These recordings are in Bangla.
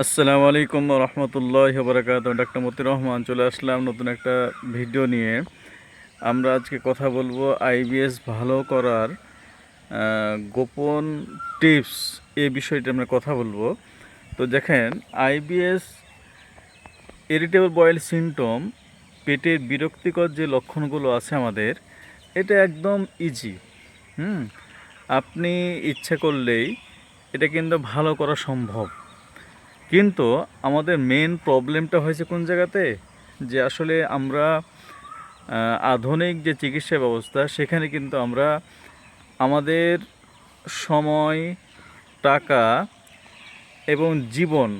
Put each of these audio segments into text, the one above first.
আসসালামু আলাইকুম রহমতুল্লাহ বরাকাত ডাক্তার মতির রহমান, চলে আসলাম নতুন একটা ভিডিও নিয়ে। আমরা আজকে কথা বলব আইবিএস ভালো করার গোপন টিপস এই বিষয়টা আমরা কথা বলব। তো দেখেন আইবিএস ইরিটেবল বয়েল সিমটম, পেটের বিরক্তিকর যে লক্ষণগুলো আছে আমাদের, এটা একদম ইজি হুম? আপনি ইচ্ছা করলেই এটা কিন্তু ভালো করা সম্ভব। কিন্তু আমাদের মেন প্রবলেমটা হয়েছে কোন জায়গাতে? যে আসলে আমরা আধুনিক যে চিকিৎসা ব্যবস্থা, সেখানে কিন্তু আমরা আমাদের সময়, টাকা এবং জীবন,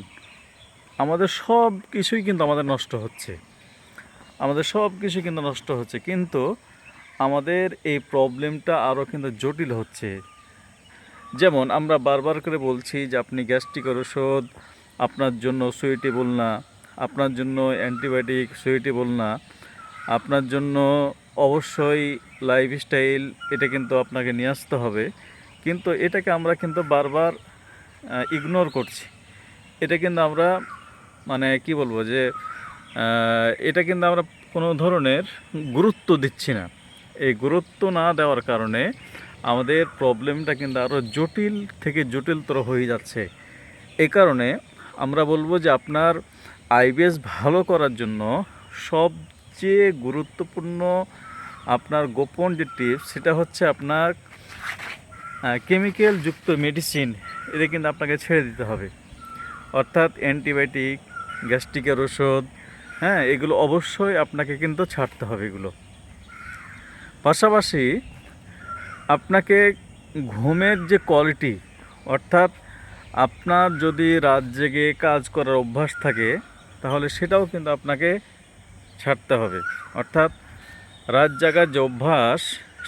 আমাদের সব কিছুই কিন্তু আমাদের নষ্ট হচ্ছে। আমাদের সব কিছু কিন্তু নষ্ট হচ্ছে, কিন্তু আমাদের এই প্রবলেমটা আরও কিন্তু জটিল হচ্ছে। যেমন আমরা বারবার করে বলছি যে আপনি গ্যাস্ট্রিকের ওষুধ আপনার জন্য সুইটেবল না, আপনার জন্য অ্যান্টিবায়োটিক সুইটেবল না, আপনার জন্য অবশ্যই লাইফস্টাইল এটা কিন্তু আপনাকে নিয়ে আসতে হবে। কিন্তু এটাকে আমরা কিন্তু বারবার ইগনোর করছি। এটা কিন্তু আমরা মানে কি বলব যে এটা কিন্তু আমরা কোনো ধরনের গুরুত্ব দিচ্ছি না। এই গুরুত্ব না দেওয়ার কারণে আমাদের প্রবলেমটা কিন্তু আরও জটিল থেকে জটিলতর হয়ে যাচ্ছে। এই কারণে আমরা বলব যে আপনার আইবিএস ভালো করার জন্য সবচেয়ে গুরুত্বপূর্ণ আপনার গোপন যে টিপস, সেটা হচ্ছে আপনার কেমিক্যাল যুক্ত মেডিসিন এটা কিন্তু আপনাকে ছেড়ে দিতে হবে। অর্থাৎ অ্যান্টিবায়োটিক গ্যাস্ট্রিকের ওষুধ হ্যাঁ এগুলো অবশ্যই আপনাকে কিন্তু ছাড়তে হবে এগুলো। পাশাপাশি আপনাকে ঘুমের যে কোয়ালিটি অর্থাৎ আপনার যদি রাত জেগে কাজ করার অভ্যাস থাকে, তাহলে সেটাও কিন্তু আপনাকে ছাড়তে হবে। অর্থাৎ রাত জাগার যে অভ্যাস,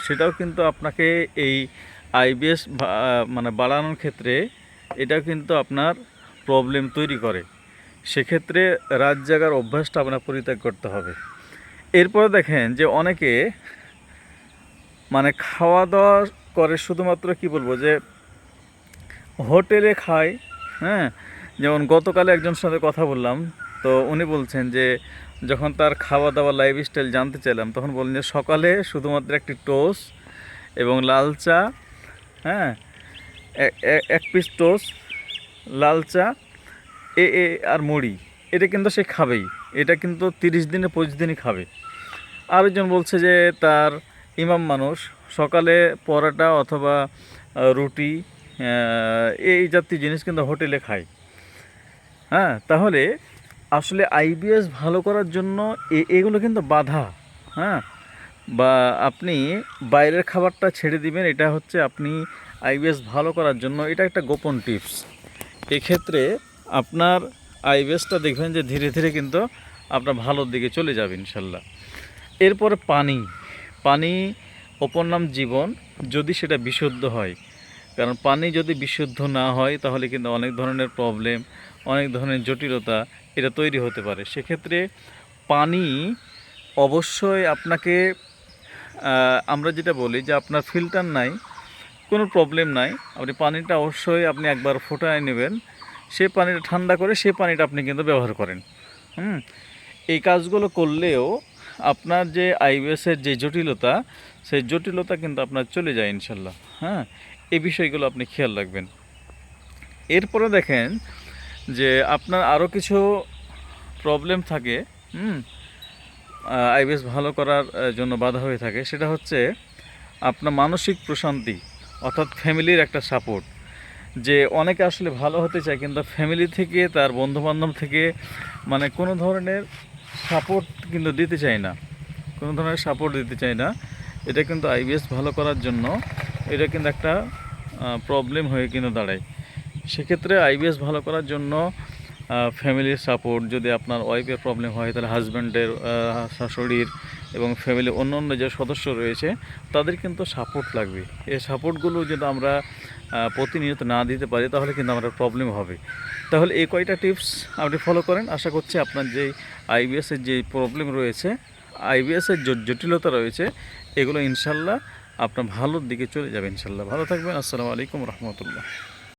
সেটাও কিন্তু আপনাকে এই আইবিএস মানে বাড়ানোর ক্ষেত্রে এটাও কিন্তু আপনার প্রবলেম তৈরি করে। সেক্ষেত্রে রাত জাগার অভ্যাসটা আপনার পরিত্যাগ করতে হবে। এরপরে দেখেন যে অনেকে মানে খাওয়া দাওয়া করে শুধুমাত্র কি বলব যে হোটেলে খায় হ্যাঁ? যেমন গতকালে একজন সাথে কথা বললাম, তো উনি বলছেন যে, যখন তার খাওয়া দাওয়া লাইফস্টাইল জানতে চাইলাম, তখন বললেন যে, সকালে শুধুমাত্র একটি টোস্ট এবং লাল চা হ্যাঁ? এক পিস টোস্ট লাল চা, এ এ, আর মুড়ি। এটা কিন্তু সে খাবেই। এটা কিন্তু তিরিশ দিনে, পঁচিশ দিনই খাবে। আরেকজন বলছে যে, তার ইমাম মানুষ সকালে পরোটা অথবা রুটি এই জাতীয় জিনিস কিন্তু হোটেলে খায় হ্যাঁ তাহলে আসলে আইবিএস ভালো করার জন্য এগুলো কিন্তু বাধা। হ্যাঁ বা আপনি বাইরের খাবারটা ছেড়ে দিবেন, এটা হচ্ছে আপনি আইবিএস ভালো করার জন্য, এটা একটা গোপন টিপস। এক্ষেত্রে আপনার আইবিএসটা দেখবেন যে ধীরে ধীরে কিন্তু আপনার ভালোর দিকে চলে যাবে, ইনশাল্লাহ। এরপর পানি। পানি, অপর নাম জীবন। যদি সেটা বিশুদ্ধ হয় কারণ পানি যদি বিশুদ্ধ না হয়, তাহলে কিন্তু অনেক ধরনের প্রবলেম অনেক ধরনের জটিলতা এটা তৈরি হতে পারে। সেক্ষেত্রে পানি অবশ্যই আপনাকে আমরা যেটা বলি যে আপনার ফিল্টার নাই, কোনো প্রবলেম নাই। আপনি পানিটা অবশ্যই আপনি একবার ফোটায় নেবেন। সে পানিটা ঠান্ডা করে সে পানিটা আপনি কিন্তু ব্যবহার করেন। হুম? এই কাজগুলো করলেও আপনার যে আইবিএসের যে জটিলতা, সেই জটিলতা কিন্তু আপনার চলে যায় ইনশাল্লাহ। হ্যাঁ? এই বিষয়গুলো আপনি খেয়াল রাখবেন। এরপরে দেখেন যে আপনার আরও কিছু প্রবলেম থাকে, হুম? আইবিএস ভালো করার জন্য বাধা হয়ে থাকে। সেটা হচ্ছে আপনার মানসিক প্রশান্তি, অর্থাৎ ফ্যামিলির একটা সাপোর্ট যে অনেকে আসলে ভালো হতে চায়, কিন্তু ফ্যামিলি থেকে, তার বন্ধুবান্ধব থেকে মানে কোনো ধরনের সাপোর্ট কিন্তু দিতে চায় না। কোনো ধরনের সাপোর্ট দিতে চায় না। এটা কিন্তু আইবিএস ভালো করার জন্য, এটা কিন্তু একটা প্রবলেম হয়ে কিন্তু দাঁড়ায়। সেক্ষেত্রে আইবিএস ভালো করার জন্য ফ্যামিলির সাপোর্ট যদি আপনার ওয়াইফের প্রবলেম হয়, তাহলে হাজব্যান্ডের শাশুড়ির এবং ফ্যামিলির অন্য অন্য যে সদস্য রয়েছে, তাদের কিন্তু সাপোর্ট লাগবে। এই সাপোর্টগুলো যদি আমরা প্রতিনিয়ত না দিতে পারি, তাহলে কিন্তু আমরা প্রবলেম হবে। তাহলে এই কয়টা টিপস আপনি ফলো করেন? আশা করছি আপনার যে আইবিএসের যে প্রবলেম রয়েছে আইবিএসের জটিলতা রয়েছে, এগুলো ইনশাল্লাহ আপনার ভালোর দিকে চলে যাবে ইনশাল্লাহ। ভালো থাকবেন। আসসালামু আলাইকুম রহমতুল্লাহ।